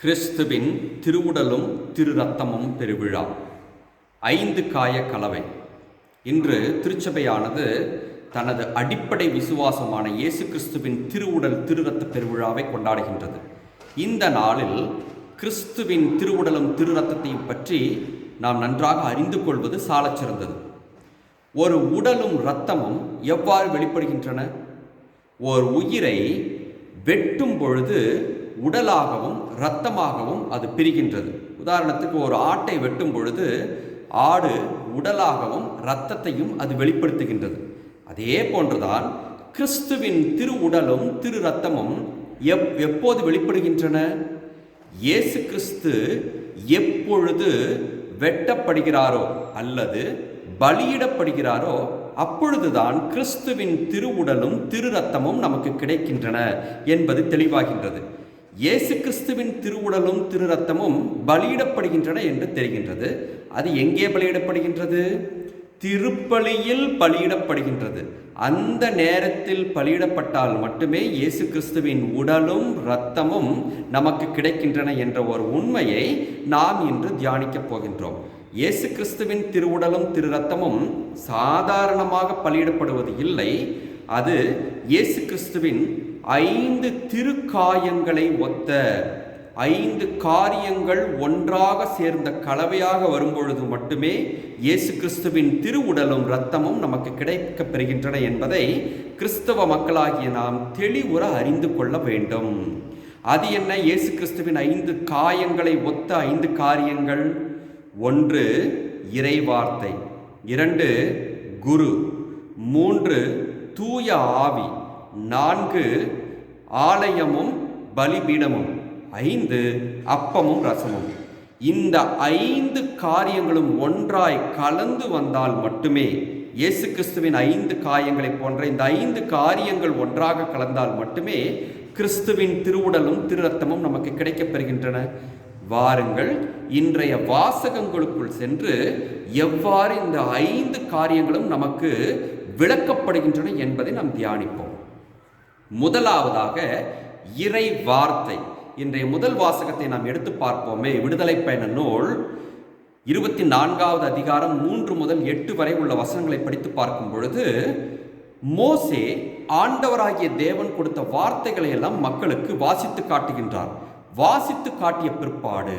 கிறிஸ்துவின் திருவுடலும் திரு ரத்தமும் பெருவிழா. ஐந்து காய கலவை. இன்று திருச்சபையானது தனது அடிப்படை விசுவாசமான இயேசு கிறிஸ்துவின் திருவுடல் திருரத்த பெருவிழாவை கொண்டாடுகின்றது. இந்த நாளில் கிறிஸ்துவின் திருவுடலும் திருரத்தத்தையும் பற்றி நாம் நன்றாக அறிந்து கொள்வது சாலச் சிறந்தது ஒரு உடலும் இரத்தமும் எவ்வாறு வெளிப்படுகின்றன? ஓர் உயிரை வெட்டும் பொழுது உடலாகவும் இரத்தமாகவும் அது பிரிகின்றது. உதாரணத்துக்கு ஒரு ஆட்டை வெட்டும் பொழுது ஆடு உடலாகவும் இரத்தத்தையும் அது வெளிப்படுத்துகின்றது. அதே போன்றுதான் கிறிஸ்துவின் திரு உடலும் திரு ரத்தமும் எப் எப்போது வெளிப்படுகின்றன? இயேசு கிறிஸ்து எப்பொழுது வெட்டப்படுகிறாரோ அல்லது பலியிடப்படுகிறாரோ அப்பொழுதுதான் கிறிஸ்துவின் திருவுடலும் திரு ரத்தமும் நமக்கு கிடைக்கின்றன என்பது தெளிவாகின்றது. இயேசு கிறிஸ்துவின் திருவுடலும் திரு ரத்தமும் பலியிடப்படுகின்றன என்று தெரிகின்றது. அது எங்கே பலியிடப்படுகின்றது? திருப்பலியில் பலியிடப்படுகின்றது. அந்த நேரத்தில் பலியிடப்பட்டால் மட்டுமே இயேசு கிறிஸ்துவின் உடலும் இரத்தமும் நமக்கு கிடைக்கின்றன என்ற ஒரு உண்மையை நாம் இன்று தியானிக்கப் போகின்றோம். இயேசு கிறிஸ்துவின் திருவுடலும் திரு ரத்தமும் சாதாரணமாக பலியிடப்படுவது இல்லை. அது இயேசு கிறிஸ்துவின் ஐந்து திருக்காயங்களை ஒத்த ஐந்து காரியங்கள் ஒன்றாக சேர்ந்த கலவையாக வரும்பொழுது மட்டுமே இயேசு கிறிஸ்துவின் திருவுடலும் இரத்தமும் நமக்கு கிடைக்கப் பெறுகின்றன என்பதை கிறிஸ்தவ மக்களாகிய நாம் தெளிவுற அறிந்து கொள்ள வேண்டும். அது என்ன? இயேசு கிறிஸ்துவின் ஐந்து காயங்களை ஒத்த ஐந்து காரியங்கள். ஒன்று இறைவார்த்தை. இரண்டு குரு. மூன்று தூய ஆவி. நான்கு ஆலயமும் பலிபீடமும். ஐந்து அப்பமும் ரசமும். இந்த ஐந்து காரியங்களும் ஒன்றாய் கலந்து வந்தால் மட்டுமே இயேசு கிறிஸ்துவின் ஐந்து காயங்களை போன்ற இந்த ஐந்து காரியங்கள் ஒன்றாக கலந்தால் மட்டுமே கிறிஸ்துவின் திருவுடலும் திரு ரத்தமும் நமக்கு கிடைக்கப்பெறுகின்றன வாருங்கள் இன்றைய வாசகங்களுக்குள் சென்று எவ்வாறு இந்த ஐந்து காரியங்களும் நமக்கு விளக்கப்படுகின்றன என்பதை நாம் தியானிப்போம். முதலாவதாக இறை வார்த்தை. இன்றைய முதல் வாசகத்தை நாம் எடுத்து பார்ப்போமே. விடுதலை பயண நூல் இருபத்தி நான்காவது அதிகாரம் மூன்று முதல் எட்டு வரை உள்ள வசனங்களை படித்து பார்க்கும் பொழுது மோசே ஆண்டவராகிய தேவன் கொடுத்த வார்த்தைகளை எல்லாம் மக்களுக்கு வாசித்து காட்டுகின்றார். வாசித்து காட்டிய பிற்பாடு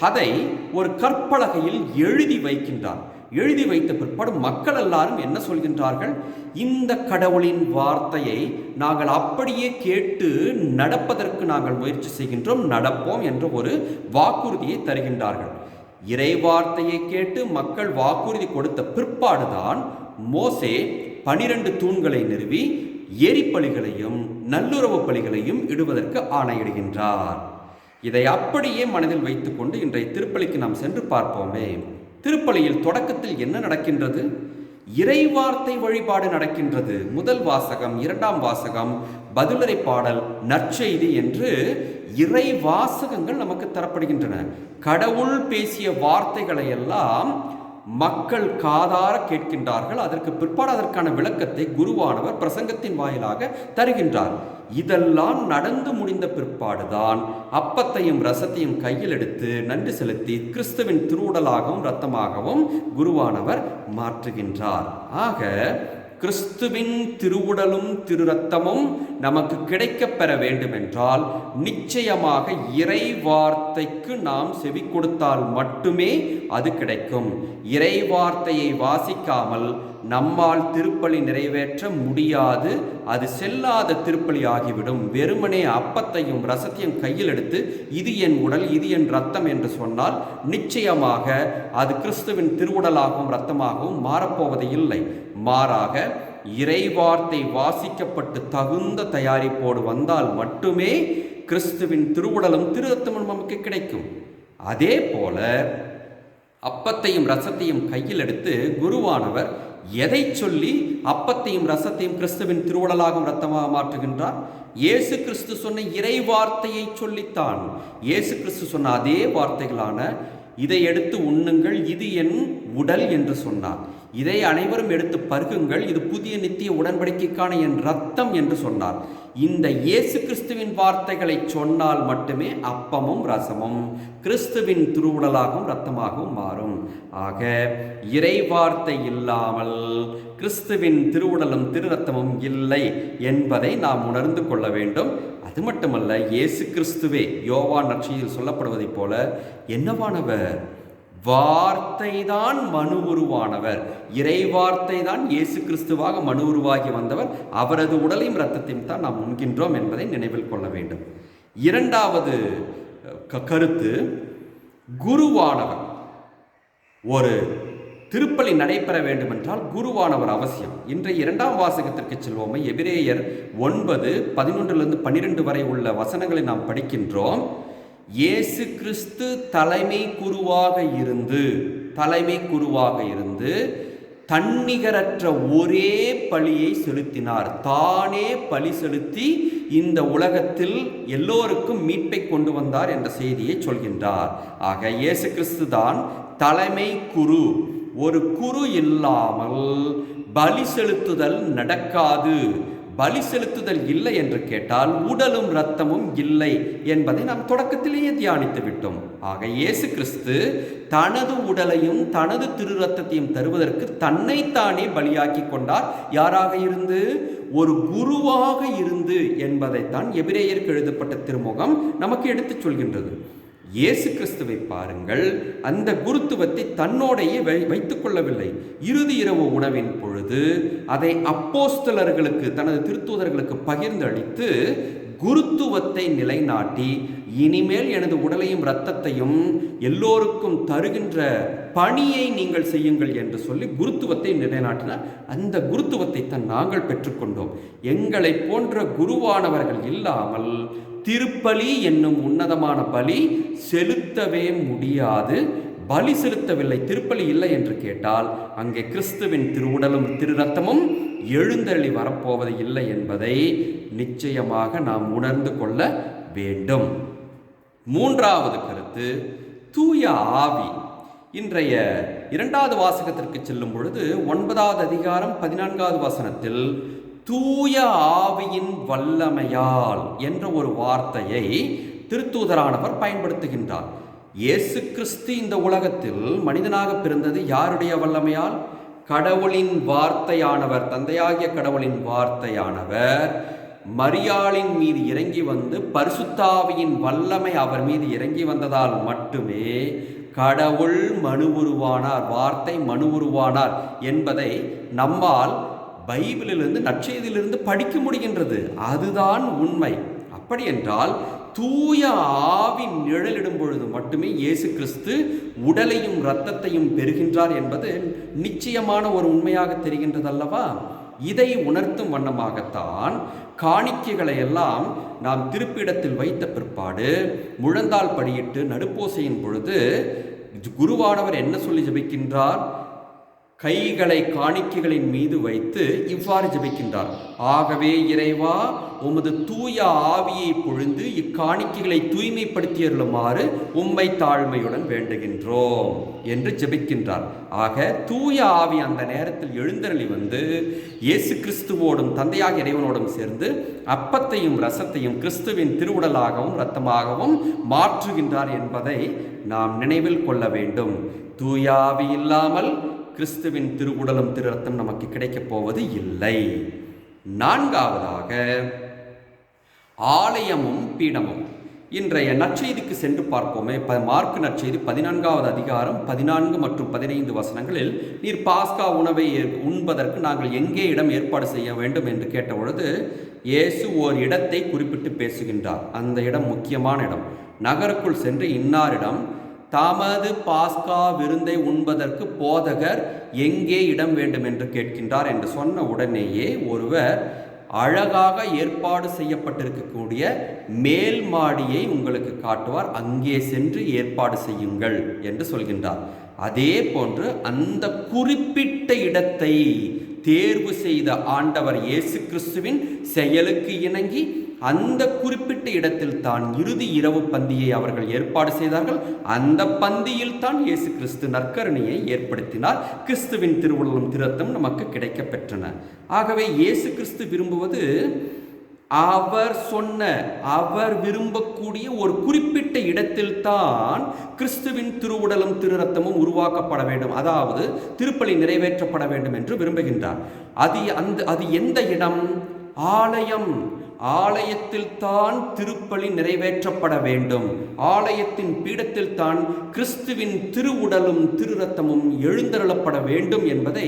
அதை ஒரு கற்பலகையில் எழுதி வைக்கின்றார். எழுதி வைத்த பிற்பாடு மக்கள் எல்லாரும் என்ன சொல்கின்றார்கள்? இந்த கடவுளின் வார்த்தையை நாங்கள் அப்படியே கேட்டு நடப்பதற்கு நாங்கள் முயற்சி செய்கின்றோம் நடப்போம் என்ற ஒரு வாக்குறுதியை தருகின்றார்கள். இறை வார்த்தையை கேட்டு மக்கள் வாக்குறுதி கொடுத்த பிற்பாடுதான் மோசே பனிரெண்டு தூண்களை நிறுவி எரிப்பலிகளையும் நல்லுறவு பலிகளையும் இடுவதற்கு ஆணையிடுகின்றார். இதை அப்படியே மனதில் வைத்துக்கொண்டு இன்றைய திருப்பலிக்கு நாம் சென்று பார்ப்போமே. திருப்பலியில் தொடக்கத்தில் என்ன நடக்கின்றது? இறைவார்த்தை வழிபாடு நடக்கின்றது. முதல் வாசகம் இரண்டாம் வாசகம் பதிலரை பாடல் நற்செய்தி என்று இறை வாசகங்கள் நமக்கு தரப்படுகின்றன. கடவுள் பேசிய வார்த்தைகளை எல்லாம் மக்கள் காதார கேட்கின்றார்கள். அதற்கு பிற்பாடு அதற்கான விளக்கத்தை குருவானவர் பிரசங்கத்தின் வாயிலாக தருகின்றார். இதெல்லாம் நடந்து முடிந்த பிற்பாடுதான் அப்பத்தையும் ரசத்தையும் கையில் எடுத்து நன்றி செலுத்தி கிறிஸ்துவின் திருவுடலாகவும் இரத்தமாகவும் குருவானவர் மாற்றுகின்றார். ஆக கிறிஸ்துவின் திருவுடலும் திரு ரத்தமும் நமக்கு கிடைக்கப் பெற வேண்டுமென்றால் நிச்சயமாக இறை வார்த்தைக்கு நாம் செவி கொடுத்தால் மட்டுமே அது கிடைக்கும். இறை வார்த்தையை வாசிக்காமல் நம்மால் திருப்பலி நிறைவேற்ற முடியாது. அது செல்லாத திருப்பலி ஆகிவிடும். வெறுமனே அப்பத்தையும் ரசத்தையும் கையில் எடுத்து இது என் உடல் இது என் ரத்தம் என்று சொன்னால் நிச்சயமாக அது கிறிஸ்துவின் திருவுடலாகவும் இரத்தமாகவும் மாறப்போவது இல்லை. மாறாக இறைவார்த்தை வாசிக்கப்பட்டு தகுந்த தயாரிப்போடு வந்தால் மட்டுமே கிறிஸ்துவின் திருவுடலும் திருரத்தமும் நமக்கு கிடைக்கும். அதே போல அப்பத்தையும் ரசத்தையும் கையில் எடுத்து குருவானவர் எதை சொல்லி அப்பத்தையும் ரசத்தையும் கிறிஸ்துவின் திருவுடலாகவும் ரத்தமாக மாற்றுகின்றார்? இயேசு கிறிஸ்து சொன்ன இறை வார்த்தையை சொல்லித்தான். இயேசு கிறிஸ்து சொன்ன அதே வார்த்தைகளான இதை எடுத்து உண்ணுங்கள் இது என் உடல் என்று சொன்னார். இதை அனைவரும் எடுத்து பருகுங்கள் இது புதிய நித்திய உடன்படிக்கைக்கான என் ரத்தம் என்று சொன்னார். இந்த இயேசு கிறிஸ்துவின் வார்த்தைகளை சொன்னால் மட்டுமே அப்பமும் ரசமும் கிறிஸ்துவின் திருவுடலாகவும் ரத்தமாகவும் மாறும். ஆக இறை வார்த்தை இல்லாமல் கிறிஸ்துவின் திருவுடலும் திருரத்தமும் இல்லை என்பதை நாம் உணர்ந்து கொள்ள வேண்டும். அது மட்டுமல்ல இயேசு கிறிஸ்துவே யோவான் நட்சியில் சொல்லப்படுவதைப் போல என்னவானவர்? வார்த்தை தான் மனு உருவானவர். இறை வார்த்தை தான் இயேசு கிறிஸ்துவாக மனு உருவாகி வந்தவர். அவரது உடலையும் இரத்தத்தையும் தான் நாம் உண்கின்றோம் என்பதை நினைவில் கொள்ள வேண்டும். இரண்டாவது க- கருத்து குருவானவர். ஒரு திருப்பலி நடைபெற வேண்டுமென்றால் குருவானவர் அவசியம். இன்றைய இரண்டாம் வாசகத்திற்கு செல்வோமே எபிரேயர் ஒன்பது பதினொன்றிலிருந்து பன்னிரெண்டு வரை உள்ள வசனங்களை நாம் படிக்கின்றோம். இயேசு கிறிஸ்து தலைமை குருவாக இருந்து தலைமை குருவாக இருந்து தன்னிகரற்ற ஒரே பலியை செலுத்தினார். தானே பலி செலுத்தி இந்த உலகத்தில் எல்லோருக்கும் மீட்பை கொண்டு வந்தார் என்ற செய்தியை சொல்கின்றார். ஆக இயேசு கிறிஸ்து தான் தலைமை குரு. ஒரு குரு இல்லாமல் பலி செலுத்துதல் நடக்காது. பலி செலுத்துதல் இல்லை என்று கேட்டால் உடலும் இரத்தமும் இல்லை என்பதை நாம் தொடக்கத்திலேயே தியானித்து விட்டோம். ஆக இயேசு கிறிஸ்து தனது உடலையும் தனது திரு ரத்தத்தையும் தருவதற்கு தன்னைத்தானே பலியாக்கி கொண்டார். யாராக இருந்து? ஒரு குருவாக இருந்து என்பதைத்தான் எபிரேயருக்கு எழுதப்பட்ட திருமுகம் நமக்கு எடுத்துச் சொல்கின்றது. இயேசு கிறிஸ்துவை பாருங்கள். அந்த குருத்துவத்தை தன்னோடையே வை வைத்துக் கொள்ளவில்லை. இறுதி இரவு உணவின் பொழுது அதை அப்போஸ்தலர்களுக்கு தனது திருத்தூதர்களுக்கு பகிர்ந்தளித்து குருத்துவத்தை நிலைநாட்டி இனிமேல் எனது உடலையும் இரத்தத்தையும் எல்லோருக்கும் தருகின்ற பணியை நீங்கள் செய்யுங்கள் என்று சொல்லி குருத்துவத்தை நிலைநாட்டினார். அந்த குருத்துவத்தை தான் நாங்கள் பெற்றுக்கொண்டோம். எங்களை போன்ற குருவானவர்கள் இல்லாமல் திருப்பலி என்னும் உன்னதமான பலி செலுத்தவே முடியாது. பலி செலுத்தவில்லை திருப்பலி இல்லை என்று கேட்டால் அங்கே கிறிஸ்துவின் திருவுடலும் திரு ரத்தமும் வரப்போவது இல்லை என்பதை நிச்சயமாக நாம் உணர்ந்து கொள்ள வேண்டும். மூன்றாவது கருத்து தூய ஆவி. இன்றைய இரண்டாவது வாசகத்திற்கு செல்லும் பொழுது ஒன்பதாவது அதிகாரம் பதினான்காவது வசனத்தில் தூய ஆவியின் வல்லமையால் என்ற ஒரு வார்த்தையை திருத்தூதரானவர் பயன்படுத்துகின்றார். இயேசு கிறிஸ்து இந்த உலகத்தில் மனிதனாக பிறந்தது யாருடைய வல்லமையால்? கடவுளின் வார்த்தையானவர் தந்தையாகிய கடவுளின் வார்த்தையானவர் மரியாளின் மீது இறங்கி வந்து பரிசுத்தாவியின் வல்லமை அவர் மீது இறங்கி வந்ததால் மட்டுமே கடவுள் மனு உருவானார் வார்த்தை மனு உருவானார் என்பதை நம்மால் பைபிளிலிருந்து நற்செய்தியிலிருந்து படிக்க முடிகின்றது. அதுதான் உண்மை. அப்படி என்றால் தூய ஆவி நிழலிடும் பொழுது மட்டுமே இயேசு கிறிஸ்து உடலையும் இரத்தத்தையும் பெறுகின்றார் என்பது நிச்சயமான ஒரு உண்மையாக தெரிகின்றது அல்லவா இதை உணர்த்தும் வண்ணமாகத்தான் காணிக்கைகளை எல்லாம் நாம் திருப்பிடத்தில் வைத்த பிற்பாடு முழந்தால் படியிட்டு நடுப்போசையின் பொழுது குருவானவர் என்ன சொல்லி ஜபிக்கின்றார்? கைகளை காணிக்கைகளின் மீது வைத்து இவ்வாறு ஜெபிக்கின்றார். ஆகவே இறைவா உமது தூய ஆவியை பொழுந்து இக்காணிக்கைகளை தூய்மைப்படுத்தியருளுமாறு உம்மை தாழ்மையுடன் வேண்டுகின்றோம் என்று ஜெபிக்கின்றார். ஆக தூய ஆவி அந்த நேரத்தில் எழுந்தருளி வந்து இயேசு கிறிஸ்துவோடும் தந்தையாக இறைவனோடும் சேர்ந்து அப்பத்தையும் ரசத்தையும் கிறிஸ்துவின் திருவுடலாகவும் இரத்தமாகவும் மாற்றுகின்றார் என்பதை நாம் நினைவில் கொள்ள வேண்டும். தூய ஆவி இல்லாமல் கிறிஸ்துவின் திருவுடலும் திரு ரத்தம் நமக்கு கிடைக்கப் போவது இல்லை. நான்காவதாக ஆலயமும் பீடமும். இன்றைய நற்செய்திக்கு சென்று பார்ப்போமே. ப மார்க்கு நற்செய்தி பதினான்காவது அதிகாரம் பதினான்கு மற்றும் பதினைந்து வசனங்களில் நீர் பாஸ்கா உணவை ஏற்- உண்பதற்கு நாங்கள் எங்கே இடம் ஏற்பாடு செய்ய வேண்டும்? என்று கேட்ட பொழுது இயேசு ஓர் இடத்தை குறிப்பிட்டு பேசுகின்றார். அந்த இடம் முக்கியமான இடம். நகருக்குள் சென்று இன்னாரிடம் தமது பாஸ்கா விருந்தை உண்பதற்கு போதகர் எங்கே இடம் வேண்டும் என்று கேட்கின்றார் என்று சொன்ன உடனேயே ஒருவர் அழகாக ஏற்பாடு செய்யப்பட்டிருக்கக்கூடிய மேல் மாடியை உங்களுக்கு காட்டுவார் அங்கே சென்று ஏற்பாடு செய்யுங்கள் என்று சொல்கின்றார். அதே போன்று அந்த குறிப்பிட்ட இடத்தை தேர்வு செய்த ஆண்டவர் இயேசு கிறிஸ்துவின் செயலுக்கு இணங்கி அந்த குறிப்பிட்ட இடத்தில் தான் இறுதி இரவு பந்தியை அவர்கள் ஏற்பாடு செய்தார்கள். அந்த பந்தியில் தான் இயேசு கிறிஸ்து நற்கருணையை ஏற்படுத்தினார். கிறிஸ்துவின் திருவுள்ளம் திருத்தம் நமக்கு கிடைக்கப்பெற்றன. ஆகவே இயேசு கிறிஸ்து விரும்புவது அவர் சொன்ன அவர் விரும்பக்கூடிய ஒரு குறிப்பிட்ட இடத்தில் தான் கிறிஸ்துவின் திருவுடலும் திருரத்தமும் உருவாக்கப்பட வேண்டும். அதாவது திருப்பலி நிறைவேற்றப்பட வேண்டும் என்று விரும்புகின்றார். அது அந்த அது எந்த இடம்? ஆலயம். ஆலயத்தில் தான் திருப்பலி நிறைவேற்றப்பட வேண்டும். ஆலயத்தின் பீடத்தில் தான் கிறிஸ்துவின் திருவுடலும் திருரத்தமும் எழுந்தருளப்பட வேண்டும் என்பதை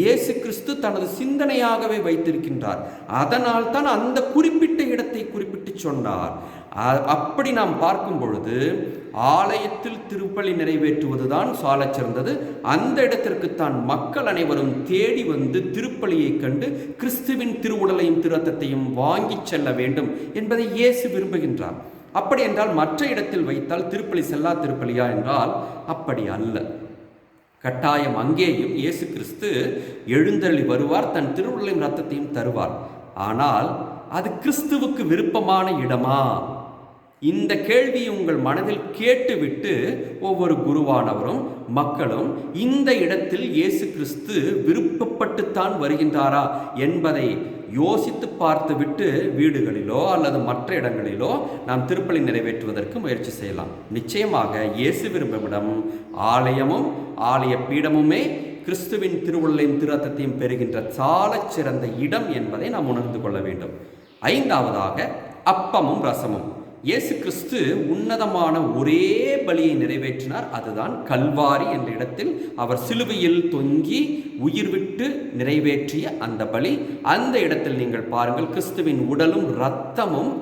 இயேசு கிறிஸ்து தனது சிந்தனையாகவே வைத்திருக்கின்றார். அதனால் தான் அந்த குறிப்பிட்ட இடத்தை குறிப்பிட்டு சொன்னார். அப்படி நாம் பார்க்கும் பொழுது ஆலயத்தில் திருப்பலி நிறைவேற்றுவதுதான் சாலச் சிறந்தது. அந்த இடத்திற்குத்தான் மக்கள் அனைவரும் தேடி வந்து திருப்பலியை கண்டு கிறிஸ்துவின் திருவுடலையும் திருத்தத்தையும் வாங்கி செல்ல வேண்டும் என்பதை இயேசு விரும்புகின்றார். அப்படி என்றால் மற்ற இடத்தில் வைத்தால் திருப்பலி செல்லா திருப்பலியா என்றால் அப்படி அல்ல. கட்டாயம் அங்கேயும் இயேசு கிறிஸ்து எழுந்தள்ளி வருவார் தன் திருவுடலையும் ரத்தத்தையும் தருவார். ஆனால் அது கிறிஸ்துவுக்கு விருப்பமான இடமா? இந்த கேள்வியை உங்கள் மனதில் கேட்டுவிட்டு ஒவ்வொரு குருவானவரும் மக்களும் இந்த இடத்தில் இயேசு கிறிஸ்து விருப்பப்பட்டுத்தான் வருகின்றாரா என்பதை யோசித்து பார்த்துவிட்டு வீடுகளிலோ அல்லது மற்ற இடங்களிலோ நாம் திருப்பலி நிறைவேற்றுவதற்கு முயற்சி செய்யலாம். நிச்சயமாக இயேசு விரும்புமிடம் ஆலயமும் ஆலய பீடமுமே கிறிஸ்துவின் திருவுள்ளையும் திருத்தத்தையும் பெறுகின்ற சாலச் சிறந்த இடம் என்பதை நாம் உணர்ந்து கொள்ள வேண்டும். ஐந்தாவதாக அப்பமும் ரசமும். இயேசு கிறிஸ்து உன்னதமான ஒரே பலியை நிறைவேற்றினார். அதுதான் கல்வாரி என்ற இடத்தில் அவர் சிலுவையில் தொங்கி உயிர் விட்டு நிறைவேற்றிய அந்த பலி. அந்த இடத்தில் நீங்கள் பாருங்கள் கிறிஸ்துவின் உடலும் இரத்தமும்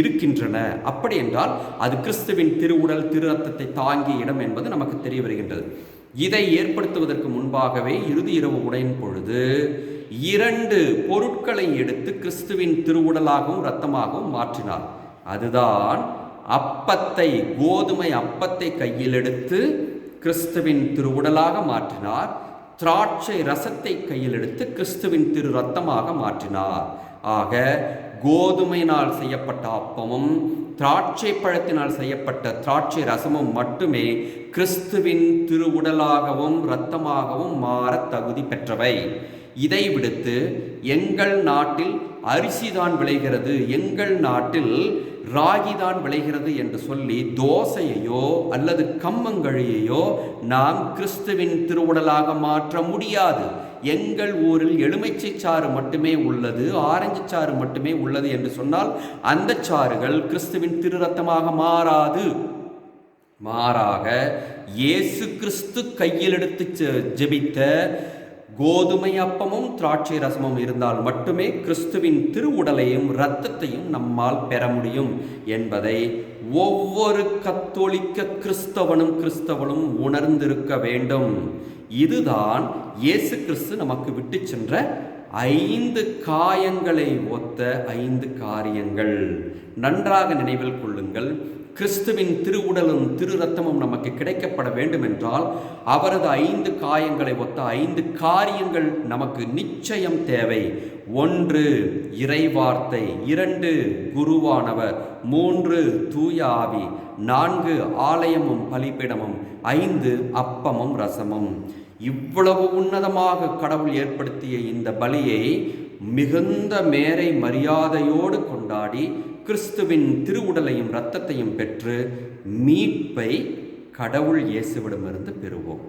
இருக்கின்றன. அப்படி என்றால் அது கிறிஸ்துவின் திருவுடல் திரு ரத்தத்தை தாங்கிய இடம் என்பது நமக்கு தெரிய வருகின்றது. இதை ஏற்படுத்துவதற்கு முன்பாகவே இறுதி இரவு உடையின் பொழுது இரண்டு பொருட்களை எடுத்து கிறிஸ்துவின் திருவுடலாகவும் இரத்தமாகவும் மாற்றினார். அதுதான் அப்பத்தை கோதுமை அப்பத்தை கையில் எடுத்து கிறிஸ்துவின் திருவுடலாக மாற்றினார். திராட்சை ரசத்தை கையில் எடுத்து கிறிஸ்துவின் திரு ரத்தமாக மாற்றினார். ஆக கோதுமையினால் செய்யப்பட்ட அப்பமும் திராட்சை பழத்தினால் செய்யப்பட்ட திராட்சை ரசமும் மட்டுமே கிறிஸ்துவின் திருவுடலாகவும் இரத்தமாகவும் மாற தகுதி பெற்றவை. இதை விடுத்து எங்கள் நாட்டில் அரிசிதான் விளைகிறது. எங்கள் நாட்டில் ராகிதான் விளைகிறது என்று சொல்லி தோசையையோ அல்லது கம்மங்கழியையோ நாம் கிறிஸ்துவின் திருவுடலாக மாற்ற முடியாது. எங்கள் ஊரில் எலுமிச்சை சாறு மட்டுமே உள்ளது ஆரஞ்சு சாறு மட்டுமே உள்ளது என்று சொன்னால் அந்த சாறுகள் கிறிஸ்துவின் திருரத்தமாக மாறாது. மாறாக இயேசு கிறிஸ்து கையில் எடுத்து ஜெபித்த கோதுமை அப்பமும் திராட்சை ரசமும் இருந்தால் மட்டுமே கிறிஸ்துவின் திருவுடலையும் இரத்தத்தையும் நம்மால் பெற முடியும் என்பதை ஒவ்வொரு கத்தோலிக்க கிறிஸ்தவனும் கிறிஸ்தவனும் உணர்ந்திருக்க வேண்டும். இதுதான் இயேசு கிறிஸ்து நமக்கு விட்டு சென்ற ஐந்து காயங்களை ஒத்த ஐந்து காரியங்கள். நன்றாக நினைவில் கொள்ளுங்கள். கிறிஸ்துவின் திருவுடலும் திரு ரத்தமும் நமக்கு கிடைக்கப்பட வேண்டும் என்றால் அவரது ஐந்து காயங்களை ஒத்த ஐந்து காரியங்கள் நமக்கு நிச்சயம் தேவை. ஒன்று இறைவார்த்தை. இரண்டு குருவானவர். மூன்று தூய ஆவி. நான்கு ஆலயமும் பலிப்பிடமும் ஐந்து அப்பமும் ரசமும். இவ்வளவு உன்னதமாக கடவுள் ஏற்படுத்திய இந்த பலியை மிகுந்த மேரை மரியாதையோடு கொண்டாடி கிறிஸ்துவின் திருவுடலையும் இரத்தத்தையும் பெற்று மீட்பை கடவுள் இயேசுவிடமிருந்து பெறுவோம்.